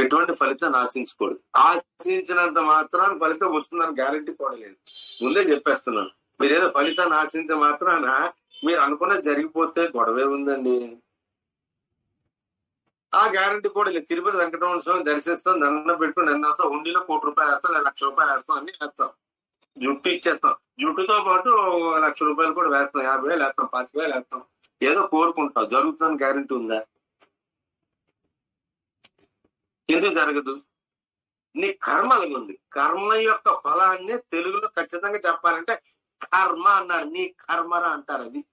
ఎటువంటి ఫలితాన్ని ఆశించకూడదు ఆశించినంత మాత్రాన ఫలితం వస్తుందని గ్యారంటీ కూడా లేదు. ముందే చెప్పేస్తున్నాను. మీరు ఏదో ఫలితాన్ని ఆశించే మాత్రాన మీరు అనుకున్న జరిగిపోతే గొడవే ఉందండి. ఆ గ్యారంటీ కూడా లేదు. తిరుపతి వెంకటరమణ స్వామి దర్శిస్తాం దండం పెట్టుకుని నన్ను వేస్తాం హుండీలో కోటి రూపాయలు వేస్తాం లేదా లక్ష రూపాయలు వేస్తాం అన్ని వేస్తాం. జుట్టు ఇచ్చేస్తాం. జుట్టుతో పాటు లక్ష రూపాయలు కూడా వేస్తాం యాభై వేలు వేస్తాం పది వేలు వేస్తాం. ఏదో కోరుకుంటాం. జరుగుతుందని గ్యారంటీ ఉందా? ఎందుకు జరగదు? నీ కర్మ ఉంది కర్మ యొక్క ఫలాన్ని తెలుగులో ఖచ్చితంగా చెప్పాలంటే కర్మ అన్నారు. నీ కర్మరా అంటారు అది.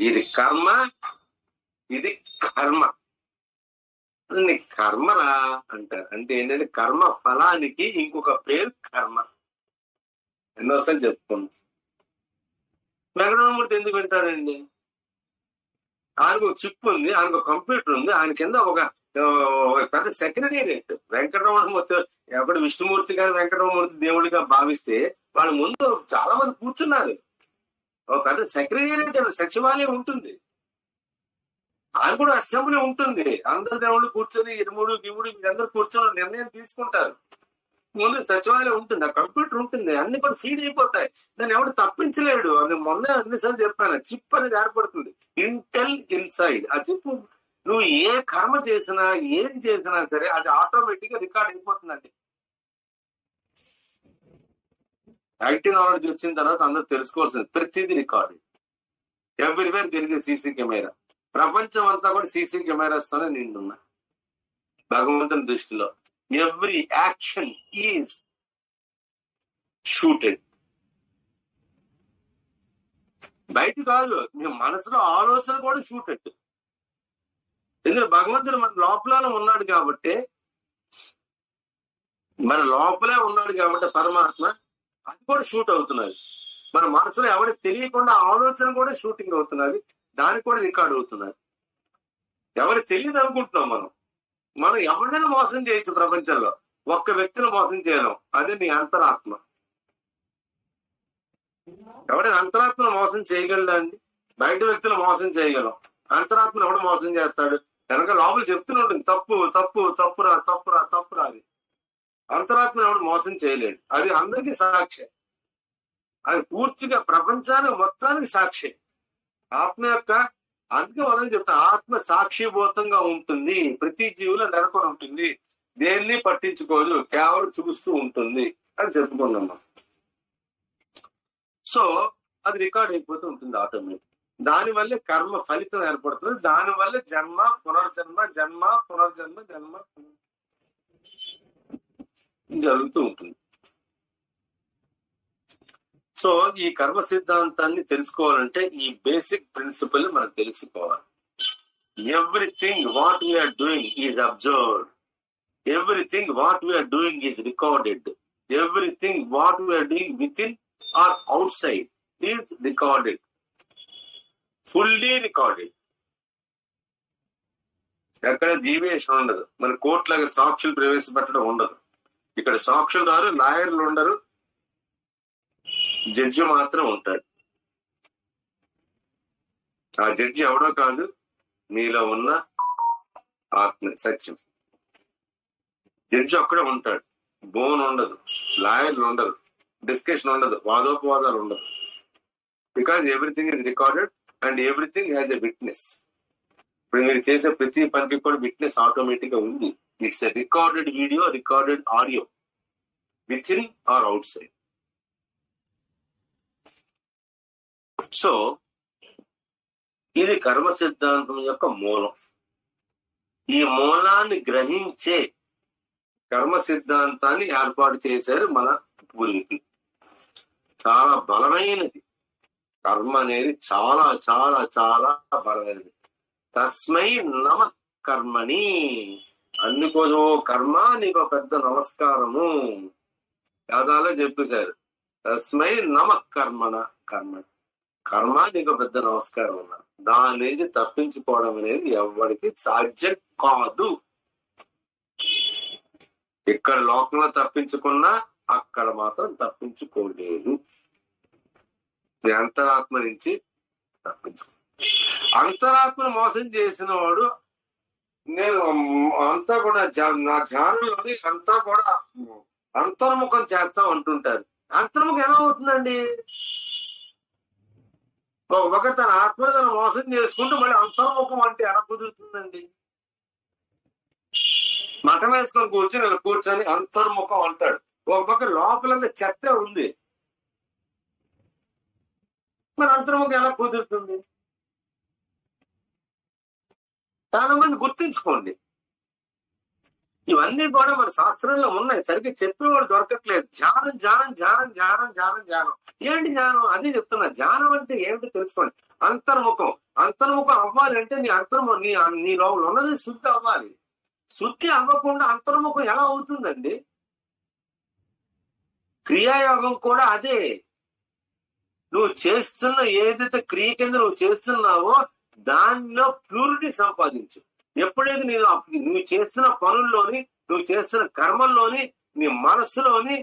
ఇది కర్మ ఇది కర్మ. నీ కర్మరా అంటారు. అంటే ఏంటంటే కర్మ ఫలానికి ఇంకొక పేరు కర్మ. ఎన్నోసార్లు చెప్పుకున్నాం. వెంకటరమూర్తి ఎందుకు వింటాడండి? ఆయనకు ఒక చిప్ ఉంది ఆయనకు కంప్యూటర్ ఉంది ఆయన కింద ఒక పెద్ద సెక్రటేరియట్ వెంకటరమణమూర్తి ఎక్కడ విష్ణుమూర్తి గారు వెంకటరమణమూర్తి దేవుడిగా భావిస్తే వాళ్ళ ముందు చాలా మంది కూర్చున్నారు. ఒక పెద్ద సెక్రటేరియట్ సచివాలయం ఉంటుంది. ఆయన కూడా అసెంబ్లీ ఉంటుంది. అందరు దేవుళ్ళు కూర్చొని ఇరుముడు గివుడు వీళ్ళందరూ కూర్చొని నిర్ణయం తీసుకుంటారు. ముందు సచివాలయం ఉంటుంది ఆ కంప్యూటర్ ఉంటుంది అన్ని కూడా ఫీడ్ అయిపోతాయి. దాన్ని ఎవడు తప్పించలేడు. అది మొన్న అన్నిసార్లు చెప్పాను చిప్ అనేది ఏర్పడుతుంది. ఇంటెల్ ఇన్సైడ్ ఆ చిప్ నువ్వు ఏ కర్మ చేసినా ఏం చేసినా సరే అది ఆటోమేటిక్గా రికార్డ్ అయిపోతుందండి. ఐటీ నాలెడ్జ్ వచ్చిన తర్వాత అందరూ తెలుసుకోవాల్సింది ప్రతిదీ రికార్డు ఎవ్రీవేర్ తిరిగి సీసీ కెమెరా. ప్రపంచం అంతా కూడా సీసీ కెమెరాస్ తోనే నిండున్నా భగవంతుని దృష్టిలో. ఎవ్రీ యాక్షన్ ఈజ్ షూటెడ్ బయట కాదు మీ మనసులో ఆలోచన కూడా షూటెడ్ ఎందుకంటే భగవంతుడు మన లోపల ఉన్నాడు కాబట్టి మన లోపలే ఉన్నాడు కాబట్టి పరమాత్మ అది కూడా షూట్ అవుతున్నది. మన మనసులో ఎవరికి తెలియకుండా ఆలోచన కూడా షూటింగ్ అవుతున్నది దానికి కూడా రికార్డ్ అవుతున్నది. ఎవరికి తెలియదు అనుకుంటున్నాం మనం. మనం ఎవరినైనా మోసం చేయొచ్చు ప్రపంచంలో. ఒక్క వ్యక్తిని మోసం చేయలేం. అదే నీ అంతరాత్మ. ఎవరైనా అంతరాత్మను మోసం చేయగలడా అండి? బయట వ్యక్తులు మోసం చేయగలం. అంతరాత్మను ఎవడు మోసం చేస్తాడు? వెనక లోపల చెప్తూనే ఉంటుంది తప్పు తప్పు తప్పురా తప్పురా తప్పురా అది అంతరాత్మను ఎవడు మోసం చేయలేడు. అది అందరికీ సాక్షి అది పూర్తిగా ప్రపంచానికి మొత్తానికి సాక్షి ఆత్మ యొక్క అందుకే వాళ్ళని చెప్తా ఆత్మ సాక్షిభూతంగా ఉంటుంది. ప్రతి జీవుల నెలకొని ఉంటుంది. దేన్ని పట్టించుకోదు కేవలం చూస్తూ ఉంటుంది అని చెప్పుకుందమ్మా సో అది రికార్డ్ అయిపోతూ ఉంటుంది ఆటోమేటిక్ దానివల్లే కర్మ ఫలితం ఏర్పడుతుంది. దాని వల్ల జన్మ పునర్జన్మ జన్మ పునర్జన్మ జన్మ. జరుగుతూ ఉంటుంది. సో ఈ కర్మ సిద్ధాంతాన్ని తెలుసుకోవాలంటే ఈ బేసిక్ ప్రిన్సిపల్ మనం తెలుసుకోవాలి. Everything what we are doing is observed everything what we are doing is recorded everything what we are doing within or outside is recorded fully recorded ఎక్కడ జీవియేషన్ ఉండదు. మన కోర్టులాగా సాక్షులు ప్రవేశపెట్టడం ఉండదు. ఇక్కడ సాక్షులు రారు లాయర్లు ఉండరు. జడ్జి మాత్రం ఉంటాడు. ఆ జడ్జి ఎవడో కాదు మీలో ఉన్న ఆత్మ సత్యం. జడ్జి ఒక్కడే ఉంటాడు. బోన్ ఉండదు. లాయర్లు ఉండరు. డిస్కషన్ ఉండదు. వాదోపవాదాలు ఉండదు. Because everything is recorded. And everything has a witness ఇప్పుడు మీరు చేసే ప్రతి పనికి కూడా విట్నెస్ ఆటోమేటిక్గా ఉంది. It's a recorded video recorded audio within or outside so ఇది కర్మ సిద్ధాంతం యొక్క మూలం. ఈ మూలాన్ని గ్రహించే కర్మ సిద్ధాంతాన్ని ఏర్పాటు చేశారు మన పూర్వీకులు. చాలా బలమైనది. కర్మ అనేది చాలా చాలా చాలా బలమైనది. తస్మై నమ కర్మని అందుకోసం కర్మ నీకు ఒక పెద్ద నమస్కారము. యాదాలో చెప్పేశారు. తస్మై నమ కర్మణ కర్మ కర్మ నీకు ఒక పెద్ద నమస్కారం అన్నారు. దాని నుంచి తప్పించుకోవడం అనేది ఎవరికి సాధ్యం కాదు. ఇక్కడ లోకంలో తప్పించుకున్నా అక్కడ మాత్రం తప్పించుకోలేదు. మీ అంతరాత్మ నుంచి అంతరాత్మను మోసం చేసిన వాడు నేను అంతా కూడా నా ధ్యానంలోని అంతా కూడా అంతర్ముఖం చేస్తాం అంటుంటారు. అంతర్ముఖం ఎలా అవుతుందండి? ఒక తన ఆత్మ తన మోసం చేసుకుంటూ మళ్ళీ అంతర్ముఖం అంటే ఎలా కుదురుతుందండి? మఠం వేసుకొని కూర్చొని కూర్చొని అంతర్ముఖం అంటాడు. ఒక పక్క లోపలంతా చెత్త ఉంది. మరి అంతర్ముఖం ఎలా కుదురుతుంది? చాలా మంది గుర్తుంచుకోండి. ఇవన్నీ కూడా మన శాస్త్రంలో ఉన్నాయి. సరిగ్గా చెప్పేవాడు దొరకట్లేదు. ధ్యానం ధ్యానం ధ్యానం ధ్యానం ధ్యానం ధ్యానం. ఏంటి ధ్యానం? అదే చెప్తున్నా. ధ్యానం అంటే ఏంటో తెలుసుకోండి. అంతర్ముఖం. అంతర్ముఖం అవ్వాలంటే నీ అంతర్ముఖం నీ నీ లోపల ఉన్నది శుద్ధి అవ్వాలి. శుద్ధి అవ్వకుండా అంతర్ముఖం ఎలా అవుతుందండి? క్రియాయోగం కూడా అదే. నువ్వు చేస్తున్న ఏదైతే క్రియ కింద నువ్వు చేస్తున్నావో దానిలో ప్యూరిటీ సంపాదించు. ఎప్పుడైతే నేను నువ్వు చేస్తున్న పనుల్లోని నువ్వు చేస్తున్న కర్మల్లోని నీ మనస్సులోని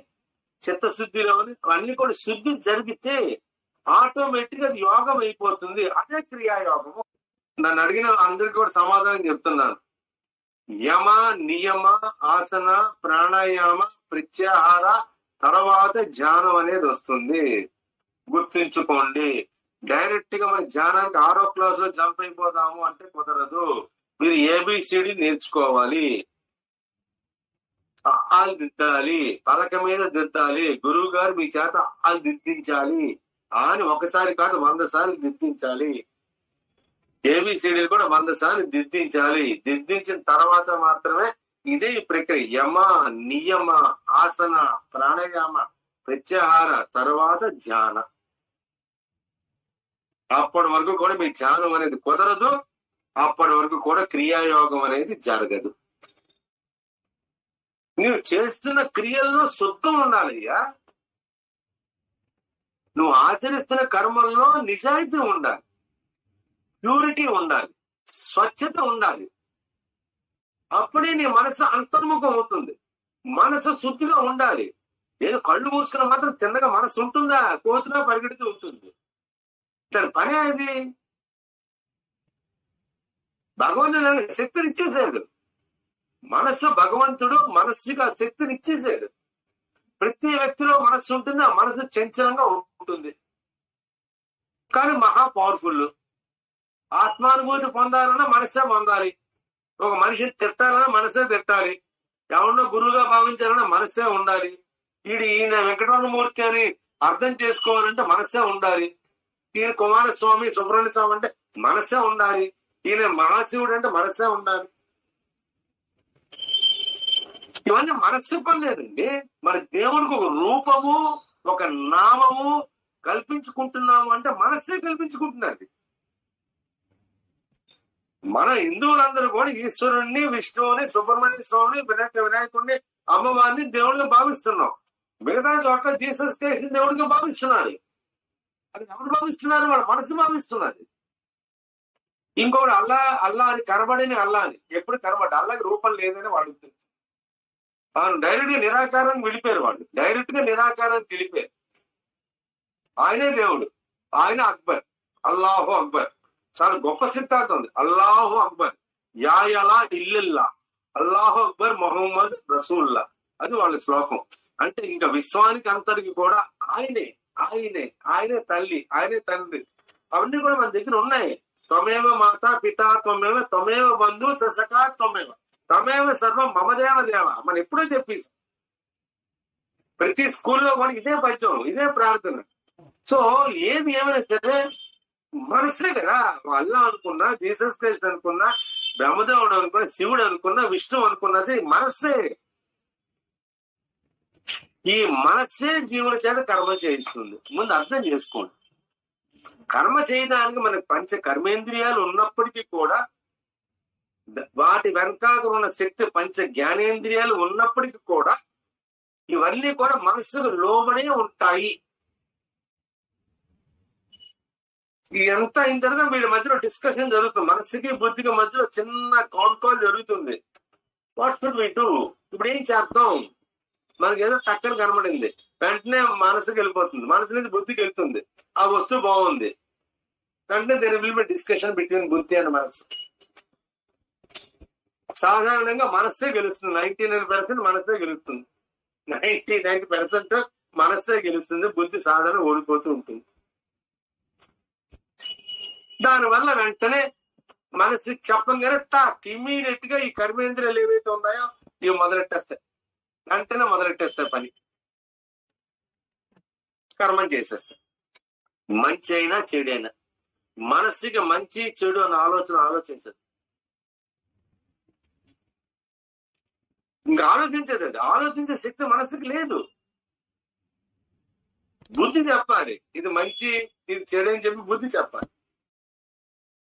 చిత్తశుద్ధిలోని అన్ని కూడా శుద్ధి జరిగితే ఆటోమేటిక్గా అది యోగం అయిపోతుంది. అదే క్రియాయోగము. నన్ను అడిగిన అందరికి కూడా సమాధానం చెప్తున్నాను. యమ నియమ ఆసన ప్రాణాయామ ప్రత్యాహార తర్వాత ధ్యానం అనేది వస్తుంది. గుర్తుంచుకోండి. డైరెక్ట్గా మన ధ్యానానికి ఆరో క్లాస్లో జంప్ అయిపోదాము అంటే కుదరదు. మీరు ఏబిసిడి నేర్చుకోవాలి. ఆలు దిద్దాలి. పలక మీద దిద్దాలి. గురువు గారు మీ చేత ఆలు దిద్దించాలి. అని ఒకసారి కాదు వంద సార్లు దిద్దించాలి. ఏబిసిడి కూడా వంద సార్లు దిద్దించాలి. దిద్దించిన తర్వాత మాత్రమే ఇదే ప్రక్రియ. యమ నియమ ఆసన ప్రాణాయామ ప్రత్యాహార తర్వాత ధ్యాన. అప్పటి వరకు కూడా మీ ధ్యానం అనేది కుదరదు. అప్పటి వరకు కూడా క్రియాయోగం అనేది జరగదు. నువ్వు చేస్తున్న క్రియల్లో శుద్ధం ఉండాలయ్యా. నువ్వు ఆచరిస్తున్న కర్మల్లో నిజాయితీ ఉండాలి. ప్యూరిటీ ఉండాలి. స్వచ్ఛత ఉండాలి. అప్పుడే నీ మనసు అంతర్ముఖం అవుతుంది. మనసు శుద్ధిగా ఉండాలి. ఏదో కళ్ళు మూసుకున్న మాత్రం తిన్నగా మనసు ఉంటుందా? కోతులా పరిగెడుతూ ఉంటుంది. తన పని అది భగవంతుడు శక్తిని ఇచ్చేసాడు మనస్సు భగవంతుడు మనస్సుగా శక్తిని ఇచ్చేసాడు ప్రతి వ్యక్తిలో మనస్సు ఉంటుంది ఆ మనస్సు చంచలంగా ఉంటుంది. కానీ మహా పవర్ఫుల్ ఆత్మానుభూతి పొందాలన్నా మనసే పొందాలి. ఒక మనిషిని తిట్టాలన్నా మనసే తిట్టాలి. ఎవరినో గురువుగా భావించాలన్నా మనసే ఉండాలి. ఈడు ఈయన వెంకటరమణమూర్తి అని అర్థం చేసుకోవాలంటే మనసే ఉండాలి. ఈయన కుమారస్వామి సుబ్రహ్మణ్య స్వామి అంటే మనసే ఉండాలి. ఈయన మహాశివుడు అంటే మనసే ఉండాలి. ఇవన్నీ మనస్సు పనిలేదండి మన దేవుడికి ఒక రూపము ఒక నామము కల్పించుకుంటున్నాము అంటే మనస్సే కల్పించుకుంటున్నది. మన హిందువులందరూ కూడా ఈశ్వరుణ్ణి విష్ణువుని సుబ్రహ్మణ్య స్వామిని వినాయక వినాయకుడిని అమ్మవారిని దేవుడిగా భావిస్తున్నాం. మిగతా చోట్ల జీసస్ క్రైస్ట్ దేవుడిగా భావిస్తున్నాడు అది ఎవరు భావిస్తున్నారు? వాళ్ళ మనసు భావిస్తున్నది. ఇంకొకటి అల్లా అల్లా అని కనబడని అల్లా అని. ఎప్పుడు కనబడ్డ. అల్లాకి రూపం లేదని వాళ్ళు తెలుసు. వాళ్ళు డైరెక్ట్గా నిరాకారాన్ని వెళ్ళిపోయారు వాళ్ళు. డైరెక్ట్గా నిరాకారాన్ని వెళ్ళిపోయారు. ఆయనే దేవుడు. ఆయన అక్బర్. అల్లాహు అక్బర్. చాలా గొప్ప సిద్ధాంతం ఉంది అల్లాహు అక్బర్. యాయలా ఇల్లిల్లా. అల్లాహు అక్బర్ మొహమ్మద్ రసూల్లా. అది వాళ్ళ శ్లోకం. అంటే ఇంకా విశ్వానికి అంతరికి కూడా ఆయనే. ఆయనే ఆయనే తల్లి ఆయనే తండ్రి. అవన్నీ కూడా మన దగ్గర ఉన్నాయి. త్వమేవ మాత పిత త్వమేవ త్వమేవ బంధు ససకా త్వమేవ. త్వమేవ సర్వం మమదేవ దేవ మనం ఎప్పుడో చెప్పేసి ప్రతి స్కూల్లో కూడా ఇదే పద్యం ఇదే ప్రార్థన. సో ఏది ఏమైనా సరే మనసే కదా. అల్లా అనుకున్నా జీసస్ క్రైస్ట్ అనుకున్నా బ్రహ్మదేవుడు అనుకున్నా శివుడు అనుకున్నా విష్ణు అనుకున్నా మనసే మనస్సే. ఈ మనస్సే జీవుల చేత కర్మ చేయిస్తుంది. ముందు అర్థం చేసుకోండి. కర్మ చేయడానికి మనకి పంచ కర్మేంద్రియాలు ఉన్నప్పటికీ కూడా వాటి వెనకాల ఉన్న శక్తి పంచ జ్ఞానేంద్రియాలు ఉన్నప్పటికీ కూడా ఇవన్నీ కూడా మనస్సుకు లోబడే ఉంటాయి. ఎంత అయిన తర్వాత వీళ్ళ మధ్యలో డిస్కషన్ జరుగుతుంది. మనసుకి బుద్ధికి మధ్యలో చిన్న కౌంట్ కాల్ జరుగుతుంది. What's should we do? ఇప్పుడు ఏం చేద్దాం? మనకి ఏదో టక్కన కనబడింది. వెంటనే మనసుకి వెళ్ళిపోతుంది. మనసు నుంచి బుద్ధికి వెళ్తుంది. ఆ వస్తువు బాగుంది. వెంటనే దేని విల్ బి డిస్కషన్ బిట్వీన్ బుద్ధి అండ్ మనసు. సాధారణంగా మనస్సే గెలుస్తుంది. నైన్టీ నైన్ పర్సెంట్ మనస్సే గెలుస్తుంది. నైన్టీ నైన్ పర్సెంట్ మనస్సే గెలుస్తుంది. బుద్ధి సాధారణ ఓడిపోతూ ఉంటుంది. దానివల్ల వెంటనే మనసుకి చెప్పంగానే టాక్. ఇమీడియట్గా ఈ కర్మేంద్రియాలు ఏవైతే ఉన్నాయో ఇవి మొదలెట్టేస్తాయి. వెంటనే మొదలెట్టేస్తాయి పని? కర్మం చేసేస్తాయి మంచి అయినా చెడైనా మనస్సుకి మంచి చెడు అన్న ఆలోచన ఆలోచించదు. ఇంకా ఆలోచించదు అది. ఆలోచించే శక్తి మనసుకి లేదు. బుద్ధి చెప్పాలి. ఇది మంచి ఇది చెడు అని చెప్పి బుద్ధి చెప్పాలి.